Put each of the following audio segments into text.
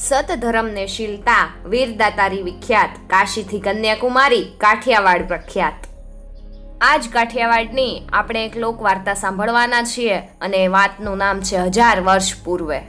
સતધર્મને શીલતા વીરદાતારી વિખ્યાત, કાશીથી કન્યાકુમારી, કાઠિયાવાડ પ્રખ્યાત. આજ કાઠિયાવાડની આપણે એક લોક વાર્તા સાંભળવાના છીએ અને એ વાતનું નામ છે હજાર વર્ષ પૂર્વે.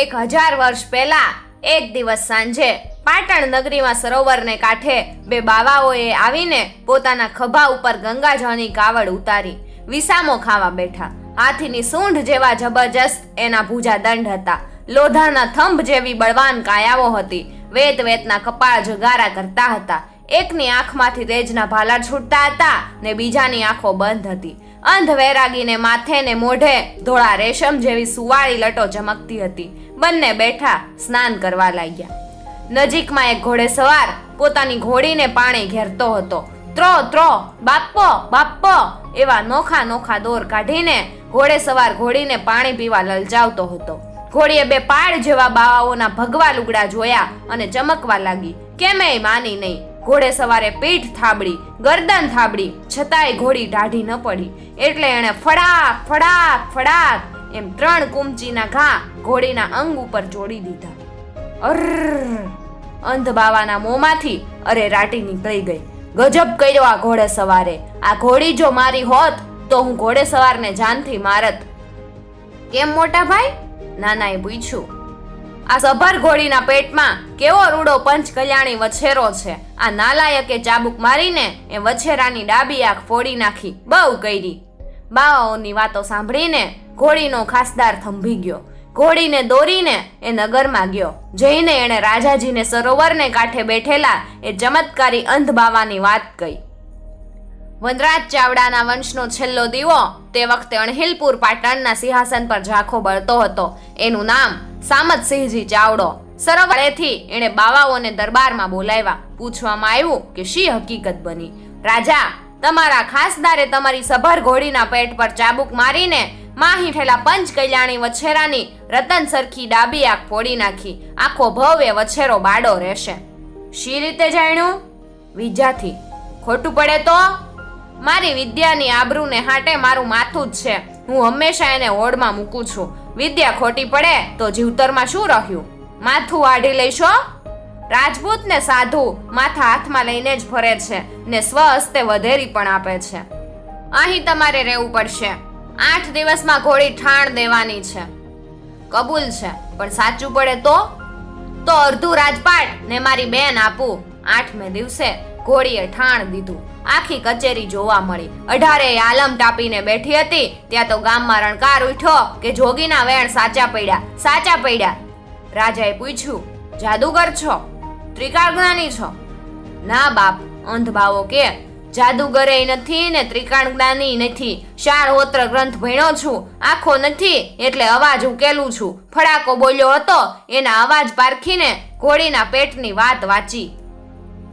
એક હજાર વર્ષ પહેલા, એક દિવસ સાંજે, પાટણ નગરીમાં સરોવરને કાંઠે બે બાવાઓએ આવીને પોતાના ખભા ઉપર ગંગાજળની કાવડ ઉતારી, વિસામો ખાવા બેઠા. હાથીની સૂંઢ જેવા જબરજસ્ત એના ભૂજા દંડ હતા. લોઢાના થંભ જેવી બળવાન કાયાઓ હતી. વેત વેતના કપાળ જગારા કરતા હતા. એકની આંખમાંથી તેજના ભાલા છૂટતા હતા ને બીજાની આંખો બંધ હતી. અંધ વૈરાગીને માથે ને મોઢે ધોળા રેશમ જેવી સુવાળી લટો ચમકતી હતી. બંને બેઠા સ્નાન કરવા લાગ્યા. નજીકમાં એક ઘોડે સવાર પોતાની ઘોડીને પાણી ઘેરતો હતો. ત્રો ત્રો, બાપ્પો બાપ્પો, એવા નોખા નોખા દોર કાઢીને ઘોડે સવાર ઘોડીને પાણી પીવા લલચાવતો હતો. ઘોડીએ બે પાડ જેવા બાવાઓના ભગવા લુગડા જોયા અને ચમકવા લાગી. કેમે માની નહીં. ઘોડે સવારે પીઠ થાબડી, ગરદન થાબડી, છતાંય ઘોડી ઢાઢી ન પડી. એટલે એણે ફડાક ફડાક ફડાક એમ ત્રણ કુમચીના ઘા ઘોડીના અંગ ઉપર જોડી દીધા. અર અંધ બાવાના મોંમાંથી અરે રાટી નીકળી ગઈ. ગજબ કર્યો આ ઘોડે સવારે. આ ઘોડી જો મારી હોત તો હું ઘોડે સવારને જાનથી મારત. કેમ મોટા ભાઈ? નાનાએ પૂછ્યું, આ સભર ઘોડીના પેટમાં કેવો રૂડો પંચ કલ્યાણી વછેરો છે? આ નાલાયકે ચાબુક મારીને એ વછેરાની ડાબી આંખ ફોડી નાખી, બહુ કરી. બાવાઓની વાતો સાંભળીને ઘોડીનો ખાસદાર થંભી ગયો. ઘોડીને દોરીને એ નગરમાં ગયો. જઈને એણે રાજાજીને સરોવરને કાંઠે બેઠેલા એ ચમત્કારી અંધ બાવાની વાત કહી. વનરાજ ચાવડાના વંશનો છેલ્લો દીવો તે વખતે અણહિલપુર પાટણના સિંહાસન પર ઝાંખો બળતો હતો. એનું નામ સામતસિંહજી ચાવડો. સરોવરેથી એણે બાવાઓને દરબારમાં બોલાવ્યા. પૂછવામાં આવ્યું કે શી હકીકત બની? રાજા, તમારા ખાસદારે તમારી સભર ઘોડીના પેટ પર ચાબુક મારીને માહી ઠેલા પંચ કલ્યાણી વછેરાની રતન સરખી ડાબી આંખ ફોડી નાખી. આખો ભવ્ય વછેરો બાડો રહેશે. શી રીતે જાણ્યું? વિજાથી ખોટું પડે તો? મારી વિદ્યાની આબરૂને હાટે મારું માથું જ છે. હું હંમેશા એને હોડમાં મૂકું છું. વિદ્યા ખોટી પડે તો જીવતરમાં શું રહ્યું? માથું વાઢી લઈશો? રાજપૂત ને સાધુ માથા હાથમાં લઈને જ ફરે છે ને સ્વ હસ્તે વધેરી પણ આપે છે. અહીં તમારે રહેવું પડશે. આઠ દિવસમાં ઘોડી ઠાણ દેવાની છે. કબૂલ છે, પણ સાચું પડે તો? તો અડધું રાજપાટ ને મારી બેન આપું. આઠમે દિવસે ઘોડીએ ઠાણ દીધું. આખી કચેરી જોવા મળી. અઢારે આલમ ટાપીને બેઠી હતી. ત્યાં તો ગામમાં રણકાર ઉઠ્યો કે જોગીના વેણ સાચા પડ્યા. સાચા પડ્યા. રાજાએ પૂછ્યું, જાદુગર છો? ત્રિકાળ જ્ઞાની છો? ના બાપ અંધ ભાવો કે. જાદુગરે નથી ને ત્રિકાળ જ્ઞાની નથી. શાળ હોત્ર ગ્રંથ ભણ્યો છું. આખો નથી એટલે અવાજ ઉકેલું છું. ફડાકો બોલ્યો હતો. એના અવાજ પારખીને ઘોડીના પેટની વાત વાંચી.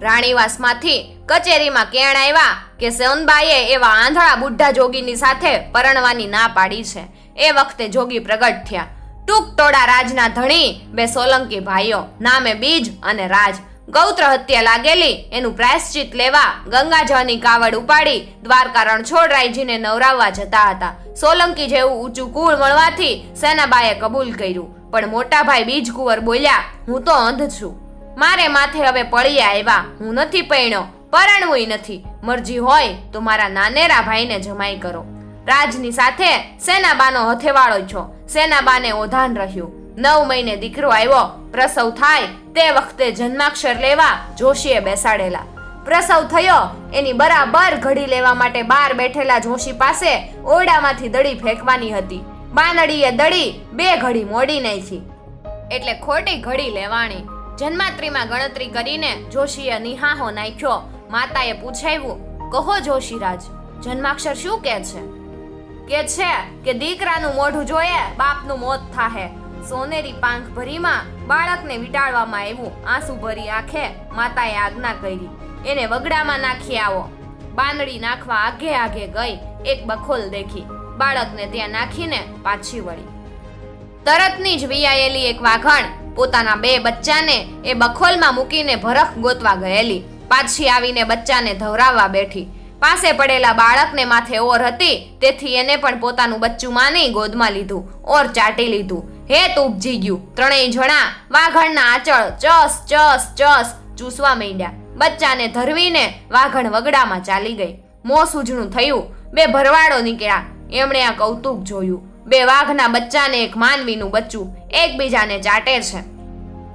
રાણીવાસમાંથી કચેરીમાં કેણ આવ્યા કે સોનબાઈએ એવા આંધળા બુઢા જોગીની સાથે પરણવાની ના પાડી છે. એ વખતે જોગી પ્રગટ થયા. ટૂંક ટોળા રાજના ધણી, બે સોલંકી ભાઈઓ, નામે બીજ અને રાજ. ગૌત્ર હત્યા લાગેલી, એનું પ્રાયશ્ચિત લેવા ગંગાજળની કાવડ ઉપાડી દ્વારકા રણછોડરાયજીને નવરાવવા જતા હતા. સોલંકી જેવું ઊંચું કુળ મળવાથી સેનાબાએ કબૂલ કર્યું. પણ મોટા ભાઈ બીજ કુંવર બોલ્યા, હું તો અંધ છું. મારે માથે હવે પડી આવ્યા. હું નથી પૈણો પરણવું નથી. મરજી હોય તો મારા નાનેરા ભાઈને જમાઈ કરો. રાજની સાથે સેનાબાનો હથેવાળો છો. સેનાબાને ઓધાન રહ્યું. નવ મહિને દીકરો આવ્યો. પ્રસવ થાય તે વખતે જન્માક્ષર લેવા જોશીએ બેસાડેલા. પ્રસવ થયો, એની બરાબર ઘડી લેવા માટે બહાર બેઠેલા જોશી પાસે ઓરડામાંથી દડી ફેંકવાની હતી. બાનડીએ દડી બે ઘડી મોડી નાખી. એટલે ખોટી ઘડી લેવાણી જન્માત્રીમાં ગણતરી કરીને જોશીએ નિહાહો નાખ્યો. માતાએ પૂછાવ્યું, કહો જોશીરાજ, જન્માક્ષર શું કે છે? કે છે કે દીકરાનું મોઢું જોઈએ બાપનું મોત થાહે. સોનેરી પાંખ ભરીમાં બાળકને વિટાળવામાં આવ્યું, આંસુ ભરી આંખે માતાએ આજ્ઞા કરી. એને વગડામાં નાખી આવો. બાંદડી નાખવા આગે આગે ગઈ, એક બખોલ દેખી. બાળકને ત્યાં નાખીને પાછી વળી. તરતની જ વિયાયેલી એક વાઘણ પોતાના બે બચ્ચાને એ બખોલમાં મૂકીને ભરખ ગોતવા ગયેલી. પાછી આવીને બચ્ચાને ધવરાવવા બેઠી. પાસે પડેલા બાળકને માથે ઓર હતી, તેથી એને પણ પોતાનું બચ્ચું માની ગોદમાં લીધું, ઓર ચાટી લીધું. હેત ઉપજી ગયું. ત્રણેય જણા વાઘણના આંચળ ચસ ચસ ચસ ચૂસવા માંડ્યા. બચ્ચાને ધરવીને વાઘણ વગડામાં ચાલી ગઈ. મોં સૂજણું થયું. બે ભરવાડો નીકળ્યા. એમણે આ કૌતુક જોયું. બે વાઘના બચ્ચાને એક માનવીનું બચ્ચું એકબીજાને ચાટે છે.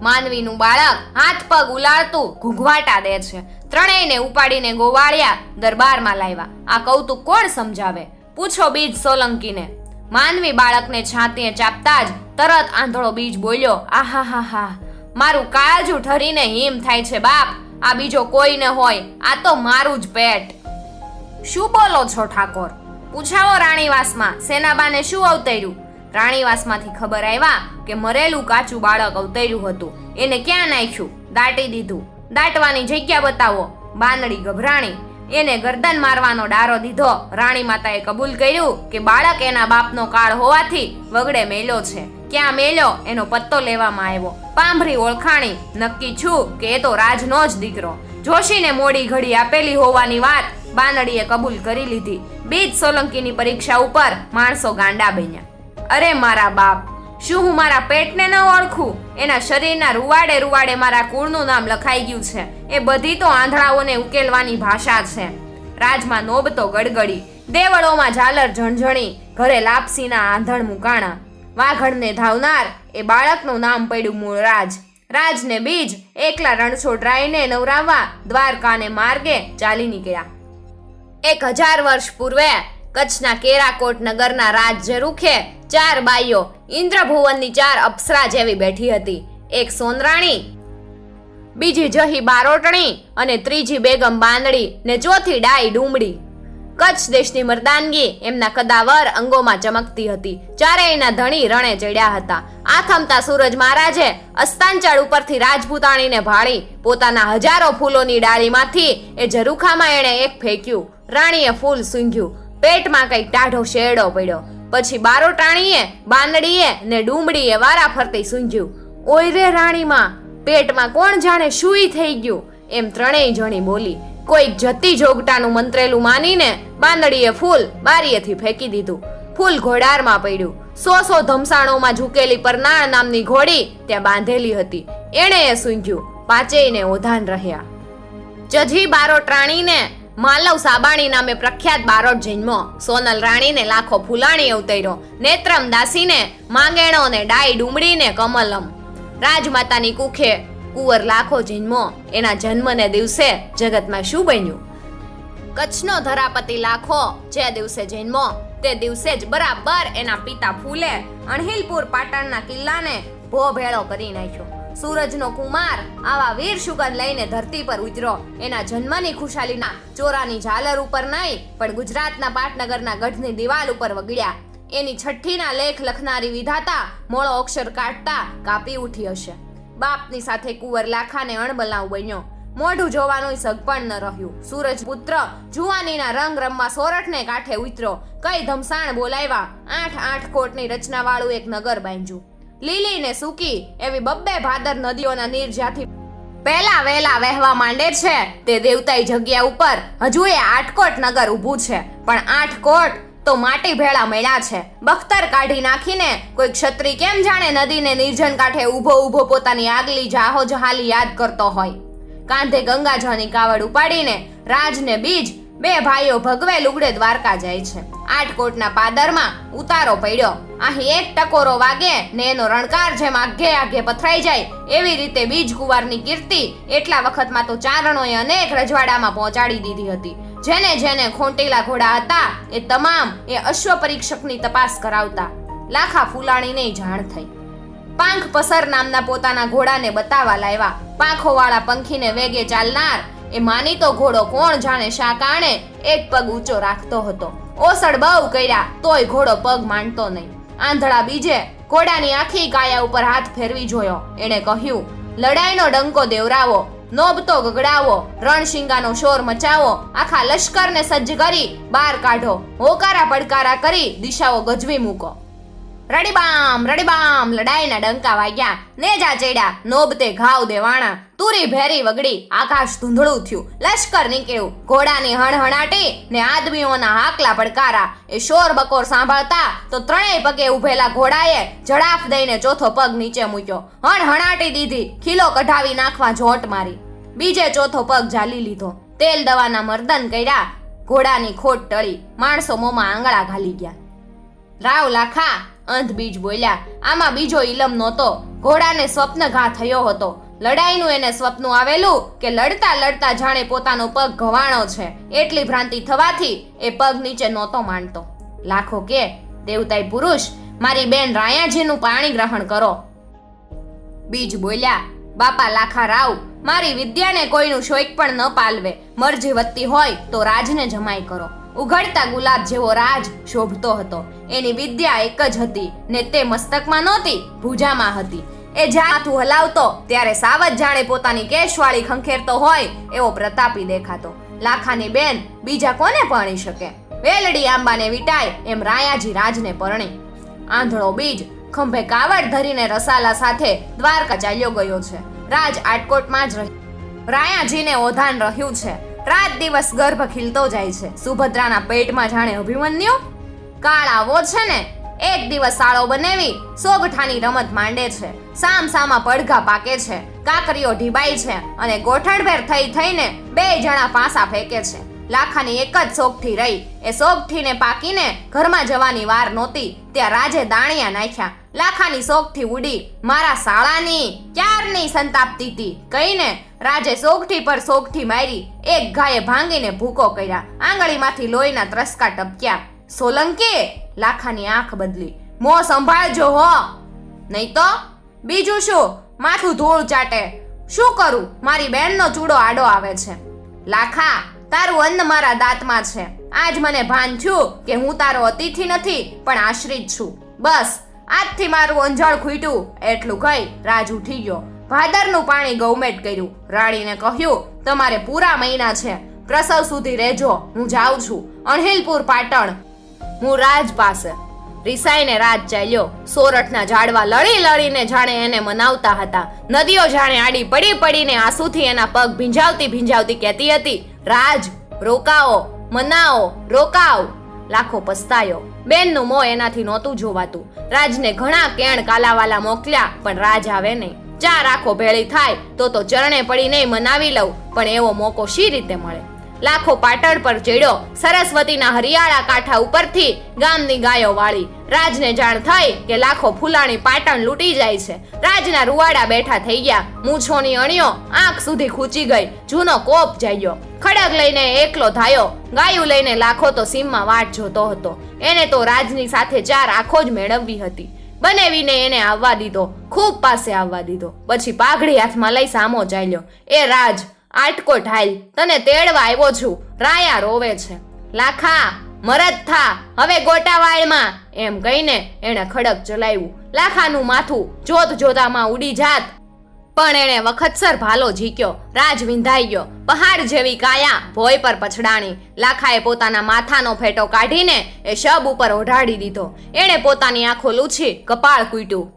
માનવીનું બાળક હાથ પગ ઉલાળતું ઘૂંઘવાટા દે છે. ત્રણેયને ઉપાડીને ગોવાળ્યા દરબારમાં લાવ્યા. આ કૌતુક કોણ સમજાવે? પૂછો બીજ સોલંકીને. માનવી બાળકને છાતીએ ચાપતા જ તરત આંધળો બીજ બોલ્યો આહા હા હા મારું કાળજું ઠરીને હિમ થાય છે બાપ. આ બીજો કોઈ ન હોય. આ તો મારું જ પેટ. શું બોલો છો ઠાકોર? પૂછાવો રાણીવાસમાં, સેનાબાને શું અવતર્યું? રાણીવાસમાંથી ખબર આવ્યા કે મરેલું કાચું બાળક અવતર્યું હતું. એને ક્યાં નાખ્યું? દાટી દીધું. દાટવાની જગ્યા બતાવો. બાંદડી ગભરાણી. એને ગરદન મારવાનો ડારો દીધો. રાણી માતાએ કબૂલ કર્યું કે બાળક એના બાપનો કાળ હોવાથી વગડે મેલ્યો છે. ક્યાં મેલ્યો? એનો પત્તો લેવામાં આવ્યો. પાંભરી ઓળખાણી. નક્કી છું કે એ તો રાજનો જ દીકરો. જોશીને મોડી ઘડી આપેલી હોવાની વાત બાંદડીએ કબૂલ કરી લીધી. બીજ સોલંકીની પરીક્ષા ઉપર માણસો ગાંડા બન્યા. અરે મારા બાપ, શું હું મારા પેટને ન ઓળખું? એના શરીરના રૂવાડે રૂવાડે મારા કુળનું નામ લખાઈ ગયું છે. એ બધી તો આંધળાઓને ઉકેલવાની ભાષા છે. રાજમાં નોબતો ગડગડી, દેવળોમાં ઝાલર ઝણઝણી, ઘરે લાપસીના આંધણ મુકાણા. વાઘણને ધાવનાર, એ બાળકનું નામ પડ્યું મૂળ રાજ. રાજને બીજ, એકલા રણછોડ રાયને નવરાવવા, દ્વારકાને માર્ગે ચાલી નીકળ્યા. એક હજાર વર્ષ પૂર્વે કચ્છના કેરાકોટ નગરના રાજ્ય રૂખે ચાર બાઈઓ ઇન્દ્રભુવનની ચાર અપ્સરા જેવી બેઠી હતી. એક સોનરાણી, બીજી જહી બારોટણી અને ત્રીજી બેગમ બાંદડી ને ચોથી ડાઈ ડુમડી કચ્છ દેશની મર્દાનગી એમના કદાવર અંગોમાં ચમકતી હતી. ચારેયના ધણી રણે ચડ્યા હતા. આ થમતા સૂરજ મહારાજે અસ્તાંચળ ઉપરથી રાજપૂતાણીને ભાળી પોતાના હજારો ફૂલોની ડાળીમાંથી એ ઝરૂખામાં એણે એક ફેંક્યું. રાણીએ ફૂલ સૂંઘ્યું. પેટમાં કંઈક ટાઢો શેરડો પડ્યો. પછી બારોટાણીએ બાંદડીએ ને ડુંબડીએ વારા ફરતી સૂંઘ્યું. ઓય રે રાણીમાં, પેટમાં કોણ જાણે શુઈ થઈ ગયું? એમ ત્રણેય જણી બોલી. કોઈક જતી જોગટાનું મંત્રેલું માનીને બાંદડીએ ફૂલ બારીએથી ફેંકી દીધું. ફૂલ ઘોડારમાં પડ્યું. સો સો ધમસાણોમાં ઝૂકેલી પરનાળ નામની ઘોડી ત્યાં બાંધેલી હતી. એણે એ સૂંઘ્યું. પાંચેયને ઓધાન રહ્યા. જજી બારોટ રાણીને માલવ સાબાણી નામે પ્રખ્યાત બારોટ જન્મો. સોનલ રાણીને લાખો ફૂલાણી અવતર્યો. નેત્રમ દાસીને માંગેણો ને ડાઈ ડુમડીને કમલમ. રાજમાતાની કુખે કુંવર લાખો જન્મો એના જન્મને દિવસે જગતમાં શું બન્યું? કચ્છનો ધરાપતિ લાખો જે દિવસે જન્મો તે દિવસે જ બરાબર એના પિતા ફૂલે અણહિલપુર પાટણના કિલ્લાને ભો ભેળો કરી નાખ્યો. સૂરજનો કુમાર આવા વીર સુગંધ લઈને ધરતી પર ઉતરો એના જન્મની ખુશાલીના ચોરાની ઝાલર ઉપર નહીં પણ ગુજરાતના પાટનગરના ગઢની દિવાલ ઉપર વગડ્યા. એની છઠ્ઠીના લેખ લખનારી વિધાતા મોળો અક્ષર કાઢતા કાપી ઉઠી હશે. બાપની સાથે કુંવર લાખાને અણબલાવ બન્યો. મોઢું જોવાનું સગપણ ન રહ્યું. સૂરજ પુત્ર જુવાનીના રંગ રમવા સોરઠને કાંઠે ઉતર્યો. કઈ ધમસાણ બોલાવ્યા? આઠ આઠ કોટની રચનાવાળું એક નગર બાંધ્યું. લીલી ને સૂકી એવી બબ્બે ભાદર નદીઓના નીર જ્યાંથી પહેલા વહેલા વહેવા માંડે છે, તે દેવતાઈ જગ્યા ઉપર હજુ એ આઠકોટ નગર ઊભું છે. પણ આઠ કોટ તો માટી ભેળા મળ્યા છે. બખ્તર કાઢી નાખીને કોઈ ક્ષત્રિય કેમ જાણે નદીને નિર્જન કાંઠે ઊભો ઊભો પોતાની આગલી જાહો જહાલી યાદ કરતો હોય. કાંધે ગંગાજળની કાવડ ઉપાડીને રાજને બીજ, બે ભાઈઓ ભગવે લુગડે દ્વારકા જાય છે. આઠકોટના પાદરમાં ઉતારો પડ્યો. અહીં એક ટકોરો વાગે ને એનો રણકાર જેમ આઘે આઘે પથરાઈ જાય, એવી રીતે બીજ કુવારની કીર્તિ એટલા વખતમાં તો ચારણોએ અનેક રજવાડામાં પહોંચાડી દીધી હતી. જેને જેને ખોંટેલા ઘોડા હતા, એ તમામ એ અશ્વ પરીક્ષકની તપાસ કરાવતા લાખા ફૂલાણીને જાણ થઈ. પાંખ પસર નામના પોતાના ઘોડાને બતાવવા લાવ્યા. પાંખોવાળા પંખીને વેગે ચાલનાર એ માનીતો ઘોડો કોણ જાણે શા કારણે એક પગ ઊંચો રાખતો હતો. ઓસડ બહુ કર્યા, તોય ઘોડો પગ માંડતો નહીં. આંધળા બીજે ઘોડાની આખી કાયા ઉપર હાથ ફેરવી જોયો. એણે કહ્યું, લડાઈનો ડંકો દેવરાવો નોબતો ગગડાવો, રણશિંગાનો શોર મચાવો, આખા લશ્કરને સજ્જ કરી બહાર કાઢો, હોકારા પડકારા કરી દિશાઓ ગજવી મૂકો. રડીબામ રડીબામ લડાઈના ડંકા વાગ્યા. નેજા ચડ્યા, નોબતે ઘાવ દેવાણા. તુરી ભેરી વગડી, આકાશ ધૂંધળું થયું. લશ્કર નીકળ્યું. ઘોડાની હણહણાટી ને આદમીઓના હાકલા પડકારા. એ શોર બકોર સાંભળતા તો ત્રણેય પગે ઉભેલા ઘોડાએ જડાફ દઈને ચોથો પગ નીચે મૂક્યો. હણહણાટી દીધી, ખીલો કઢાવી નાખવા જોટ મારી. બીજે ચોથો પગ ઝાલી લીધો. તેલ દવાના મર્દન કર્યા. ઘોડાની ખોટ ટળી. માણસો મોંમાં આંગળા ઘાલી ગયા. રાવ લાખા અંધ બીજ બોલ્યા, આમાં બીજો ઇલમ નહોતો. ઘોડાને સ્વપ્નઘા થયો હતો. લડાઈનું એને સ્વપ્ન આવેલું કે લડતા લડતા જાણે પોતાનો પગ ઘવાણો છે. એટલી ભ્રાંતિ થવાથી એ પગ નીચે નહોતો માનતો લાખો કે દેવતાઈ પુરુષ, મારી બેન રાયાજીનું પાણી ગ્રહણ કરો. બીજ બોલ્યા, બાપા લાખા રાવ, મારી વિદ્યાને કોઈનું શોક પણ ન પાલવે. મરજી વધતી હોય તો રાજને જમાઈ કરો. ઉઘડતા ગુલાબ જેવો રાજ શોભતો હતો. એની વિદ્યા એક જ હતી ને તે મસ્તકમાં નહોતી, ભુજામાં હતી. એ માથું હલાવતો ત્યારે સાવજ જાણે પોતાની કેશવાળી ખંખેરતો હોય એવો પ્રતાપી દેખાતો. લાખાની બેન બીજા કોને પરણી શકે? વેલડી આંબાને વિટાય એમ રાયાજી રાજને પરણી. આંધળો બીજ ખંભે કાવડ ધરીને રસાલા સાથે દ્વારકા ચાલ્યો ગયો છે. રાજ આટકોટમાં જ રહ્યો રાયાજીને ઓધાન રહ્યું છે. રાત દિવસ ગર્ભ ખીલતો જાય છે. સુભદ્રાના પેટમાં જાણે અભિમન્યુ, કાળાવો છે ને, એક દિવસ સાળો બનાવી સોગઠાની રમત માંડે છે. સામ સામા પડઘા પાકે છે, કાકરીઓ ઢીબાય છે અને ગોઠણભેર થઈ થઈને બે જણા પાસા ફેંકે છે. લાખાની એક જ સોગઠી રહી. એ સોગઠીને પાકીને ઘરમાં જવાની વાર નહોતી. ત્યાં રાજે દાણિયા નાખ્યા. લાખાની સોગઠી ઉડી મારા શાળાની ક્યારની સંતાપતી હતી કહીને રાજે સોગઠી પર સોગઠી મારી, એક ગાયે ભાંગીને ભૂકો કર્યા. આંગળીમાંથી લોહીના ત્રસકા ટપક્યા. સોલંકી, લાખાની આંખ બદલી. મો સંભાળજો હો. નહીં તો બીજું શું? માથું ધૂળ ચાટે. શું કરું? મારી બેનનો ચૂડો આડો આવે છે. લાખા તારું અન્ન મારા દાંતમાં છે. આજ મને ભાન થયું કે હું તારો અતિથિ નથી, પણ આશ્રિત છું. બસ, આજથી મારું અંજળ ખૂટ્યું. એટલું કહી રાજ ઉઠી ગયો. ભાદરનું પાણી ગૌમેટ કર્યું. રાણીને કહ્યું, તમારે પૂરા મહિના છે. પ્રસવ સુધી રહેજો. હું જાઉં છું. અણહિલપુર પાટણ. હું રાજ પાસે. રિસાઈને રાજ ચાલ્યો. સોરઠના ઝાડવા લડી લડીને જાણે એને મનાવતા હતા. નદીઓ જાણે આડી પડી પડીને આંસુથી એના પગ ભીંજાવતી ભીંજાવતી કહેતી હતી, રાજ, રોકાઓ, મનાઓ, રોકાવ. લાખો પસ્તાયો. બેનનું મોં એનાથી નહોતું જોવાતું. રાજને ઘણા કેણ કાલાવાલા મોકલ્યા, પણ રાજ આવે નહીં. ચાર રાખો ભેળી થાય, તો તો ચરણે પડી નહીં મનાવી લઉં, પણ એવો મોકો શી રીતે મળે? લાખો પાટણ પર ચડ્યો સરસ્વતીના હરિયાળા કાંઠા ઉપરથી ગામની ગાયો વાળી. રાજને જાણ થઈ કે લાખો ફૂલાણી પાટણ લૂંટી જાય છે. રાજના રૂવાડા બેઠા થઈ ગયા. મૂછોની અણીઓ આંખ સુધી ખૂચી ગઈ. જૂનો કોપ જાગ્યો. ખડગ લઈને એકલો ધાયો. ગાયું લઈને લાખો તો સીમમાં વાટ જોતો હતો. એને તો રાજની સાથે ચાર આંખો જ મેળવવી હતી. બનેવીને એને આવવા દીધો. ખૂબ પાસે આવવા દીધો. પછી પાઘડી હાથમાં લઈ સામો ચાલ્યો. એ રાજ આટકોટ ઢાઈલ તને તેડવા આવ્યો છું. રાયા રોવે છે. લાખા, મરદ થા, હવે ગોટાવાળમાં એમ કહીને એણે ખડક ચલાવ્યું. લાખાનું માથું જોત જોતામાં ઉડી જાત. પણ એણે વખતસર ભાલો ઝીક્યો, રાજ વિંધાઈ ગયો. પહાડ જેવી કાયા, ભોય પર પછડાણી. લાખાએ પોતાના માથાનો ફેટો કાઢીને એ શબ ઉપર ઓઢાડી દીધો. એણે પોતાની આંખો લૂછી, કપાળ કૂટ્યું.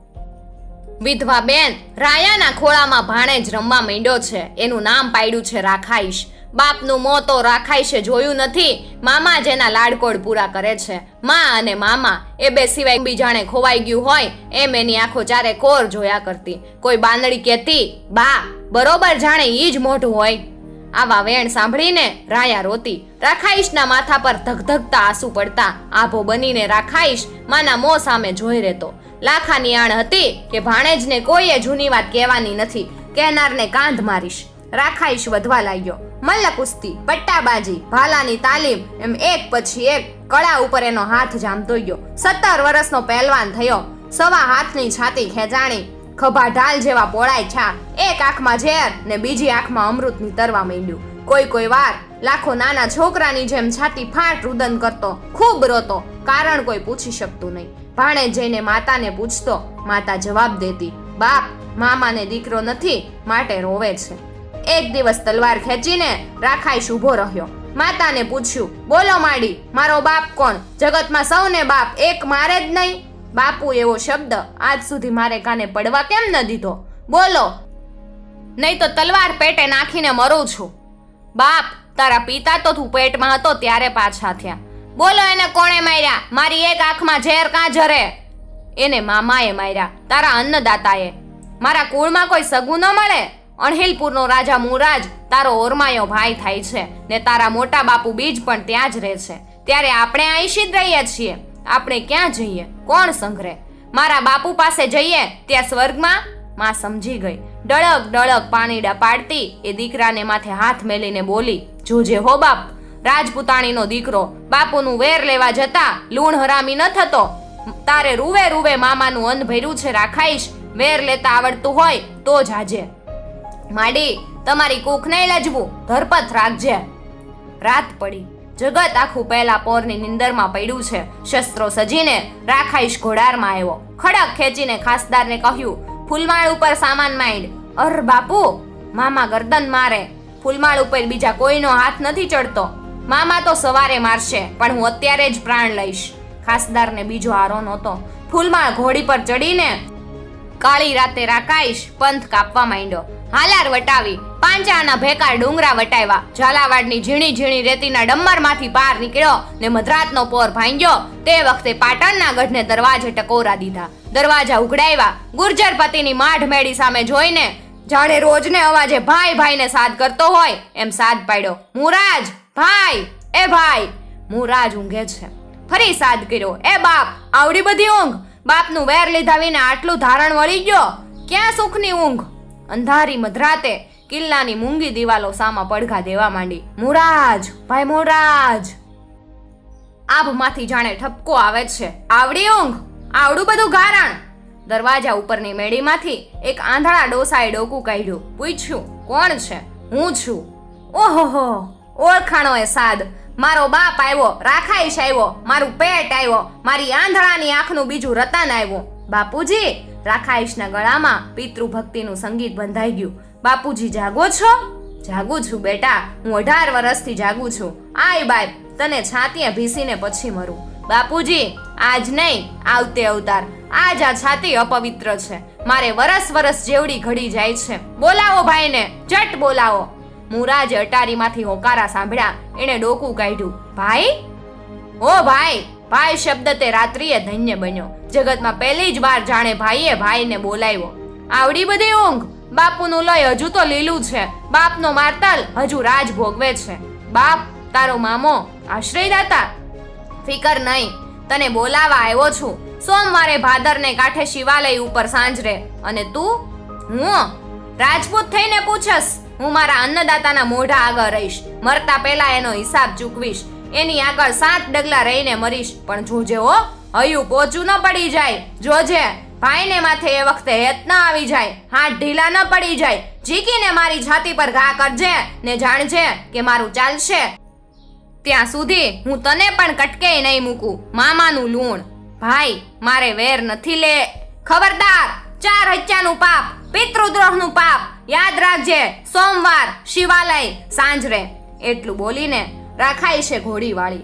વિધવા બેન, રાયાના ખોળામાં ભાણે જ રમવા માંડ્યો છે. એનું નામ પાડ્યું છે રાખાઈશ. બાપનું મોં તો રાખાઈશે જોયું નથી. મામા જેના લાડકોડ પૂરા કરે છે. મા અને મામા, એ બે સિવાય બીજાણે ખોવાઈ ગયું હોય, એમ એની આંખો ચારે કોર જોયા કરતી. કોઈ બાંદડી કહેતી, બા, બરોબર જાણે ઈ જ મોઢું હોય. આવા વેણ સાંભળીને રાયા રોતી. રાખાઈશના માથા પર ધગધગતા આંસુ પડતા, આભો બનીને રાખાઈશ માના મોં સામે જોઈ રહેતો. લાખાની આણ હતી કે ભાણેજને કોઈએ જૂની વાત કહેવાની નથી. કહેનારને કાંધ મારીશ. રાખાઈશ વધવા લાગ્યો. મલ્લ કુસ્તી પટ્ટાબાજી, ભાલાની તાલીમ, એમ એક પછી એક કળા ઉપર એનો હાથ જામતો ગયો. સત્તર વર્ષનો પહેલવાન થયો. સવા હાથની છાતી ખેંચાણી, ખભા ઢાલ જેવા પોળાય છા. એક આંખમાં ઝેર ને બીજી આંખમાં અમૃત નીતરવા માંડ્યું. કોઈ કોઈ વાર લાખો નાના છોકરાની જેમ છાતી ફાટ રુદન કરતો, ખૂબ રોતો. કારણ કોઈ પૂછી શકતું નહીં. ભાણે જઈને માતાને પૂછતો, માતા જવાબ દેતી, બાપ, મામાને દીકરો નથી, માટે રોવે છે. એક દિવસ તલવાર ખેંચીને રાખાઈશ ઊભો રહ્યો. માતાને પૂછ્યું, બોલો માડી, મારો બાપ કોણ? જગતમાં સૌને બાપ એક મારે જ નહીં? બાપુ એવો શબ્દ આજ સુધી મારે કાને પડવા કેમ ન દીધો? બોલો. નહીં તો તલવાર પેટે નાખીને મરું છું. બાપ, તારા પિતા તો તું પેટમાં હતો ત્યારે પાછા થયા. બોલો એને કોણે માર્યા? મારી એક આંખમાં ઝેર કાં જરે એને મામાએ માર્યા, તારા અન્નદાતાએ. મારા કુળમાં કોઈ સગું ન મળે? અણહિલપુરનો રાજા મુરાજ તારો ઓરમાયો ભાઈ થાય છે ને તારા મોટા બાપુ બીજ પણ ત્યાં જ રહે છે. ત્યારે આપણે આઈશી રહીએ છીએ. આપણે ક્યાં જઈએ? કોણ સંઘરે? મારા બાપુ પાસે જઈએ, ત્યાં સ્વર્ગમાં માં સમજી ગઈ. ડળક ડળક પાણીડા પાડતી એ દીકરાને માથે હાથ મેલીને બોલી, જોજે હો બાપ રાજપૂતાણીનો દીકરો બાપુનું વેર લેવા જતા લૂણ હરામી ન થતો. તારે રૂવે રૂવે મામાનું અન્ન ભર્યું છે, રાખાઈશ. વેર લેતા આવડતું હોય તો જ આજે. માડી, તમારી કૂખ નહીં લજવું. ધરપત રાખજે. રાત પડી. જગત આખું પહેલા પોરની નિંદરમાં પડ્યું છે. શસ્ત્રો સજીને રાખાઈશ ઘોડારમાં આવ્યો. ખડક ખેંચીને ખાસદારને કહ્યું, ફૂલમાળ ઉપર સામાન માંડ. અર બાપુ, મામા ગરદન મારે. ફૂલમાળ ઉપર બીજા કોઈનો હાથ નથી ચડતો. મામા તો સવારે મારશે, પણ હું અત્યારે જ પ્રાણ લઈશ. ખાસદારને બીજો આરો નહોતો. ફૂલમાં ઘોડી પર ચડીને કાળી રાતે રાકાઈશ, પંથ કાપવા માંડ્યો. હાલાર વટાવી પાંચાના ભેકાર ડુંગરા વટાવ્યા. ઝાલાવાડની ઝીણી ઝીણી રેતીના ડમ્મરમાંથી પાર નીકળ્યો ને મધરાતનો પોર ભાંગ્યો. તે વખતે પાટણના ગઢને દરવાજે ટકોરા દીધા. દરવાજા ઉઘડાવ્યા. ગુર્જર પતિની માઢ મેળી સામે જોઈને, જાણે રોજને અવાજે ભાઈ ભાઈને સાદ કરતો હોય. એમ સાદ પાડ્યો. મુરાજ ભાઈ, એ ભાઈ મુરાજ ઊંઘે છે. ફરી સાદ કર્યો. એ બાપ, આવડી બધી ઊંઘ. બાપનું વેર લીધા વિના આટલું ધારણ વળી ગયો. ક્યાં સુખની ઊંઘ? અંધારી મધરાતે કિલ્લાની મૂંગી દિવાલો સામા પડઘા દેવા માંડી. મુરાજ, ભાઈ મુરાજ. આભમાંથી જાણે ઠપકો આવે છે. આવડી ઊંઘ? આવડું બધું ગારણ દરવાજા ઉપરની મેડીમાંથી એક આંધળા ડોસાએ ડોકું કાઢ્યું. પૂછ્યું, કોણ છે? હું છું. ઓહોહો. ઓળખાણો એ સાદ. મારો બાપ આવ્યો, રાખાઈશ આવ્યો, મારું પેટ આવ્યો, મારી આંધળાની આંખનું બીજું રતન આવ્યું. બાપુજી, રાખાઈશના ગળામાં પિતૃભક્તિનું સંગીત બંધાઈ ગયું. બાપુજી, જાગો છો? જાગું છું બેટા, હું અઢાર વર્ષથી જાગું છું. આય બાપ, તને છાતીએ ભીસીને પછી મરું. બાપુજી, આજ નહીં, આવતે અવતાર. આજ આ છાતી અપવિત્ર છે. મારે વરસ વરસ જેવડી ઘડી જાય છે. બોલાવો ભાઈને જટ બોલાવો. મુરાજે અટારીમાંથી હોકારા સાંભળ્યા. એણે ડોકું કાઢ્યું. ભાઈ? ઓ ભાઈ ભાઈ શબ્દ તે રાત્રિએ ધન્ય બન્યો. જગતમાં પહેલી જ વાર જાણે ભાઈએ ભાઈને બોલાવ્યો. આવડી બધી ઊંઘ. બાપુનું લય હજુ તો લીલું છે. બાપનો માર્તાલ હજુ રાજ ભોગવે છે. બાપ, તારો મામો, આશ્રયદાતા? ફિકર નહીં. તને બોલાવા આવ્યો છું. સોમવારે ભાદરને કાંઠે શિવાલય ઉપર સાંજરે. અને તું? હું? રાજપૂત થઈને પૂછસ. હું મારા અન્નદાતાના મોઢા આગળ રહીશ. મરતા પહેલા એનો હિસાબ ચૂકવીશ. એની આગળ સાત ડગલા રહીને મરીશ. પણ જોજે હો, હયું પોચું ન પડી જાય. જોજે, ભાઈને માથે એ વખતે હેત ન આવી જાય. હાથ ઢીલા ન પડી જાય. જીકીને મારી છાતી પર ઘા કરજે ને જાણજે કે મારું ચાલશે. ત્યાં સુધી હું તને પણ કટકેય નહીં મૂકું. મામાનું લૂણ. ભાઈ, મારે વેર નથી લે. ખબરદાર, ચાર હત્યાનું પાપ, પિતૃદ્રોહનું પાપ. યાદ રાખજે, સોમવાર શિવાલય સાંજરે. એટલું બોલીને રાખાઈ છે ઘોડીવાળી.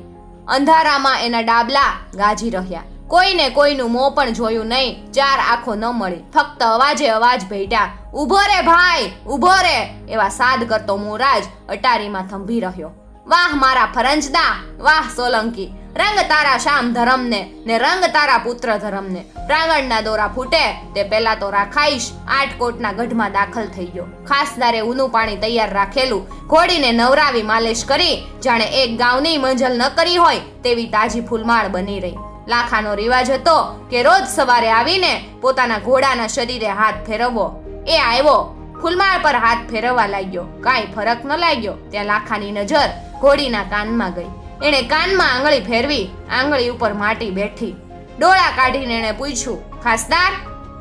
અંધારામાં એના ડાબલા ગાજી રહ્યા. કોઈને કોઈનું મોં પણ જોયું નહીં, ચાર આંખો ન મળી. ફક્ત અવાજે અવાજ ભેટ્યા ઊભો રે ભાઈ ઊભો રે. એવા સાદ કરતો મોરાજ અટારીમાં થંભી રહ્યો. વાહ મારા ફરંજદા, વાહ સોલંકી રંગ તારા શામ ધરમને ને રંગ તારા પુત્ર ધરમને. પ્રાંગણના દોરા ફૂટે, તે પહેલા તો રાખાઈશ. આઠ કોટના ગઢમાં દાખલ થઈ ગયો. ખાસદારે ઊનું પાણી તૈયાર રાખેલું. ઘોડીને નવરાવી માલિશ કરી. જાણે એક ગાઉની મંજલ ન કરી હોય તેવી તાજી ફૂલમાળ બની રહી. લાખાનો રિવાજ હતો કે રોજ સવારે આવીને પોતાના ઘોડાના શરીરે હાથ ફેરવવો. એ આવ્યો. ફૂલમાળ પર હાથ ફેરવવા લાગ્યો. કાંઈ ફરક ન લાગ્યો. ત્યાં લાખાની નજર ઘોડીના કાનમાં ગઈ. એણે કાનમાં આંગળી ફેરવી, આંગળી ઉપર માટી બેઠી. ડોળા કાઢીને એણે પૂછ્યું, ખાસદાર,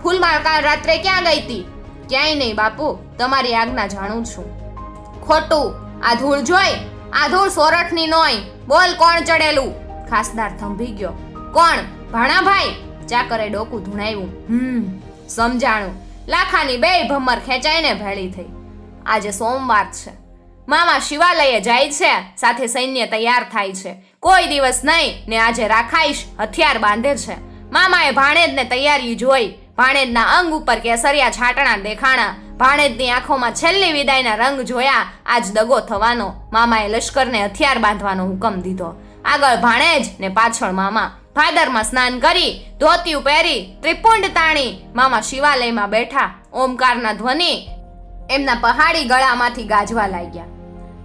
ફૂલમાળ કાલ રાત્રે ક્યાં ગઈ હતી ક્યાંય નહીં બાપુ, તમારી આજ્ઞા જાણું છું. ખોટું, આ ધૂળ જોઈ? આ ધૂળ સોરઠની નોય, બોલ કોણ ચડેલું? ખાસદાર થંભી ગયો. કોણ? ભાણાભાઈ? ચાકરે ડોકું ધૂણાવ્યું. હમ, સમજાણું. લાખાની બે ભમર ખેંચાઈને ભેળી થઈ. આજે સોમવાર છે. મામા શિવાલયે જાય છે, સાથે સૈન્ય તૈયાર થાય છે. કોઈ દિવસ નહીં, ને આજે રાખાઈશ હથિયાર બાંધે છે. મામાએ ભાણેજને તૈયારી જોઈ. ભાણેજના અંગ ઉપર કેસરિયા છાટણા દેખાણા. ભાણેજની આંખોમાં છેલ્લી વિદાયના રંગ જોયા, આજ દગો થવાનો. મામાએ લશ્કરને હથિયાર બાંધવાનો હુકમ દીધો. આગળ ભાણેજ ને પાછળ મામા. ભાદરમાં સ્નાન કરી, ધોતિયું પહેરી, ત્રિપુંડ તાણી. મામા શિવાલયમાં બેઠા. ઓમકારના ધ્વનિ એમના પહાડી ગળામાંથી ગાજવા લાગ્યા.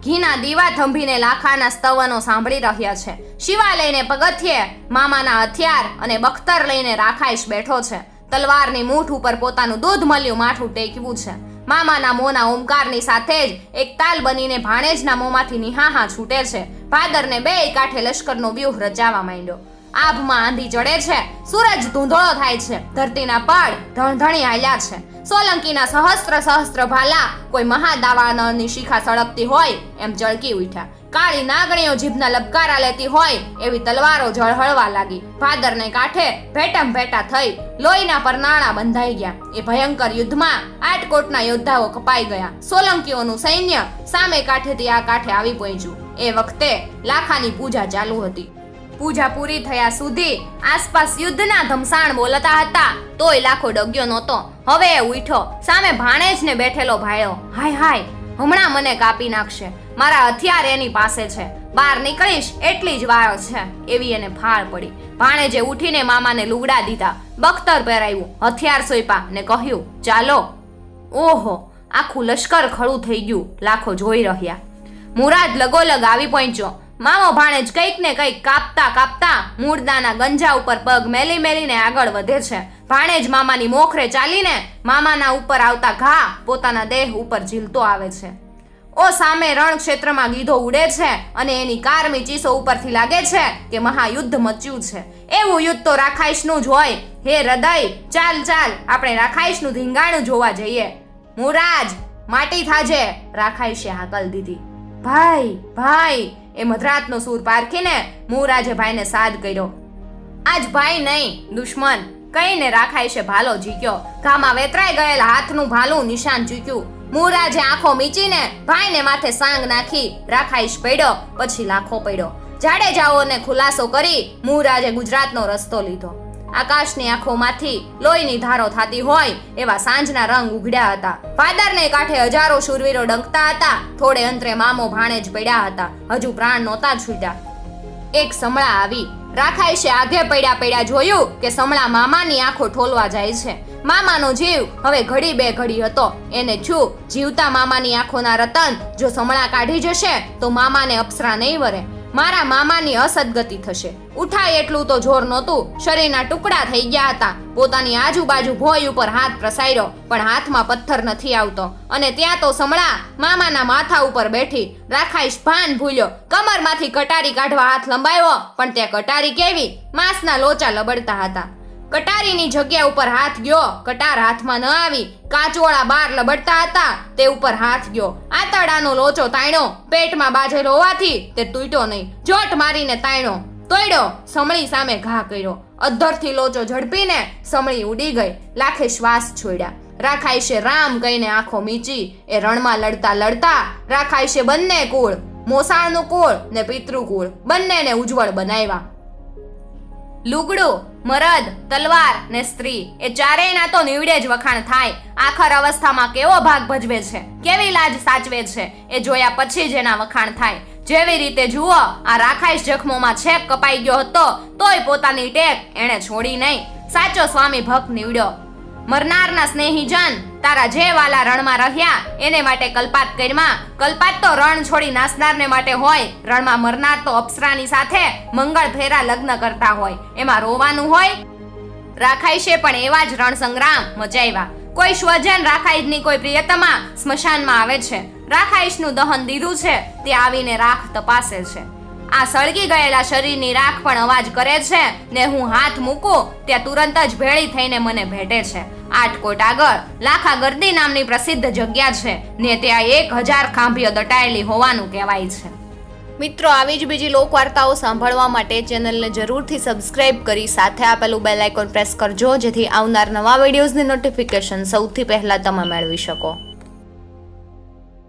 ઘીના દીવા થંભીને લાખાના સ્તવનો સાંભળી રહ્યા છે. શિવા લઈને પગથિયે મામાના હથિયાર અને બખ્તર લઈને રાખાઈશ બેઠો છે. તલવારની મૂઠ ઉપર પોતાનું દૂધ મળ્યું માથું ટેકવું છે. મામાના મોંના ઓમકારની સાથે જ એક તાલ બનીને ભાણેજના મોંમાંથી નિહાહા છૂટે છે. ભાદરને બે કાંઠે લશ્કરનો વ્યૂહ રચાવા માંડ્યો. આભમાં આંધી ચડે છે. સૂરજ ધૂંધળો થાય છે. ધરતીના પડ ધણધણી હાલ્યા છે. સોલંકીના સહસ્ત્ર સહસ્ત્ર ભાલા કોઈ મહાદાવાનળની શિખા સળગતી હોય એમ ચળકી ઉઠ્યા. કાળી નાગણીઓ જીભના લબકારા લેતી હોય એવી તલવારો ઝળહળવા લાગી. ભાદરને કાંઠે ભેટમ ભેટા થઈ લોહીના પરનાળા બંધાઈ ગયા. એ ભયંકર યુદ્ધમાં આટકોટના યોદ્ધાઓ કપાઈ ગયા. સોલંકીઓનું સૈન્ય સામે કાંઠેથી આ કાંઠે આવી પહોંચ્યું. એ વખતે લાખાની પૂજા ચાલુ હતી. પૂજા પૂરી થયા સુધી આસપાસ યુદ્ધના ધમસાણ બોલતા હતા. તોય લાખો ડગ્યો નહોતો. હવે એ ઉઠ્યો. સામે ભાણેજને બેઠેલો ભાયો હાય હાય, હમણાં મને કાપી નાખશે. મારા હથિયાર એની પાસે છે. બહાર નીકળીશ એટલી જ વાર છે. એવી એને ફાળ પડી. ભાણેજે ઉઠીને મામાને લુગડા દીધા, બખ્તર પહેરાવ્યું, હથિયાર સોંપ્યા ને કહ્યું, ચાલો. ઓહો, આખું લશ્કર ખડું થઈ ગયું, લાખો જોઈ રહ્યા. મુરાદ લગોલગ આવી પહોંચ્યો. મામો ભાણેજ કંઈક ને કંઈક કાપતા કાપતા મૂળદાના ગંજા ઉપર પગ મેલી મેલીને આગળ વધે છે. ભાણેજ મામાની મોખરે ચાલીને મામાના ઉપર આવતા ઘા પોતાના દેહ ઉપર ઝીલતો આવે છે. ઓ સામે રણ ક્ષેત્રમાં ગીધો ઉડે છે અને એની કારમી ચીસો ઉપરથી લાગે છે કે મહાયુદ્ધ મચ્યું છે. એવું યુદ્ધ તો રાખાઈશનું જ હોય. હે હૃદય, ચાલ ચાલ, આપણે રાખાઈશનું ધીંગાણું જોવા જઈએ. મુરાજ, માટી થાજે, રાખાઈશે હાકલ દીધી. ભાઈ ભાઈ એ મધરાતનો સૂર પારખીને મુરાજે ભાઈને સાદ કર્યો. આજ ભાઈ નહીં, દુશ્મન. કહીને રાખાય છે ભાલો જીક્યો ઘામાં વેતરાઈ ગયેલ હાથનું ભાલું નિશાન ચૂક્યું. મુરાજે આંખો મીચીને ભાઈને માથે સાંગ નાખી રાખાઈશ પડ્યો, પછી લાખો પડ્યો. જાડેજાઓને ખુલાસો કરી મુરાજે ગુજરાતનો રસ્તો લીધો. આકાશની આંખોમાંથી લોહીની ધારો થતી હોય એવા સાંજના રંગ ઉઘડ્યા હતા. ફાદરને કાંઠે હજારો શૂરવીરો ડંકતા હતા. થોડે અંતરે મામો ભાણે જ પડ્યા હતા. હજુ પ્રાણ નહોતા છૂટ્યા. એક સમળા આવી. રાખાઈશે આગે પડ્યા પડ્યા જોયું કે સમળા મામાની આંખો ઠોલવા જાય છે. મામાનો જીવ હવે ઘડી બે ઘડી હતો. એને છું જીવતા મામાની આંખોના રતન. જો સમળા કાઢી જશે, તો મામાને અપ્સરા નહીં વરે. મારા મામાની અસદગતિ થશે. ઉઠાય એટલું તો જોર નહોતું. શરીરના ટુકડા થઈ ગયા હતા. પોતાની આજુબાજુ ભોય ઉપર હાથ પ્રસાર્યો પણ હાથમાં પથ્થર નથી આવતો. અને ત્યાં તો સમળા મામાના માથા ઉપર બેઠી રાખાઈશ ભાન ભૂલ્યો. કમરમાંથી કટારી કાઢવા હાથ લંબાયો, પણ તે કટારી કેવી? માંસના લોચા લબડતા હતા. કટારીની જગ્યા ઉપર હાથ ગયો. કટાર હાથમાં ન આવી. કાચવાળા બાર લબડતા હતા. તે ઉપર હાથ ગયો. આતડાનો લોચો તાણ્યો પેટમાં બાજેલો હોવાથી તે તૂટ્યો નહીં. જોટ મારીને તાણ્યો તોડ્યો સમળી સામે ઘા કર્યો. અધ્ધરથી લોચો ઝડપીને સમળી ઉડી ગઈ. લાખે શ્વાસ છોડ્યા. રાખાઈશે રામ કહીને આંખો મીચી. એ રણમાં લડતા લડતા રાખાઈશે બંને કુળ. મોસાળનું કુળ ને પિતૃકુળ. બંનેને ઉજ્જવળ બનાવ્યા. લુગડું, મરદ, તલવાર ને સ્ત્રી, એ ચારેયના તો નીવડે જ વખાણ થાય. આખર અવસ્થામાં કેવો ભાગ ભજવે છે? કેવી લાજ સાચવે છે? એ જોયા પછી જ એના વખાણ થાય. જેવી રીતે જુઓ, આ રાખાઈશ જખમોમાં છેક કપાઈ ગયો હતો, તોય પોતાની ટેક એણે છોડી નહીં. સાચો સ્વામી ભક્ત નીવડ્યો. મરનારના સ્નેહીજન તારા જે વાલા રણમાં રહ્યા, એને માટે કલ્પાત કર્યા. કલ્પાત તો રણ છોડી નાસનારને માટે હોય, રણમાં મરનાર તો અપ્સરાની સાથે મંગળ ફેરા લગ્ન કરતા હોય. એમાં રોવાનું હોય? રાખાય છે પણ એવા જ રણ સંગ્રામ મચાવ્યા કોઈ સ્વજન રાખાઈશની કોઈ પ્રિયતમા સ્મશાનમાં આવે છે. રાખાઈશનું દહન દીધું છે. તે આવીને રાખ તપાસે છે. આ સળગી ગયેલા શરીરની રાખ પણ અવાજ કરે છે ને હું હાથ મૂકું ત્યાં તુરંત જ ભેળી થઈને મને ભેટે છે. આટકોટ આગળ લાખા ગર્દી નામની પ્રસિદ્ધ જગ્યા છે ને ત્યાં એક હજાર ખાંભીઓ દટાયેલી હોવાનું કહેવાય છે. મિત્રો, આવી જ બીજી લોકવાર્તાઓ સાંભળવા માટે ચેનલને જરૂરથી સબસ્ક્રાઇબ કરી સાથે આપેલું બેલ આઇકોન પ્રેસ કરજો, જેથી આવનાર નવા વિડીયોઝની નોટિફિકેશન સૌથી પહેલાં તમે મેળવી શકો.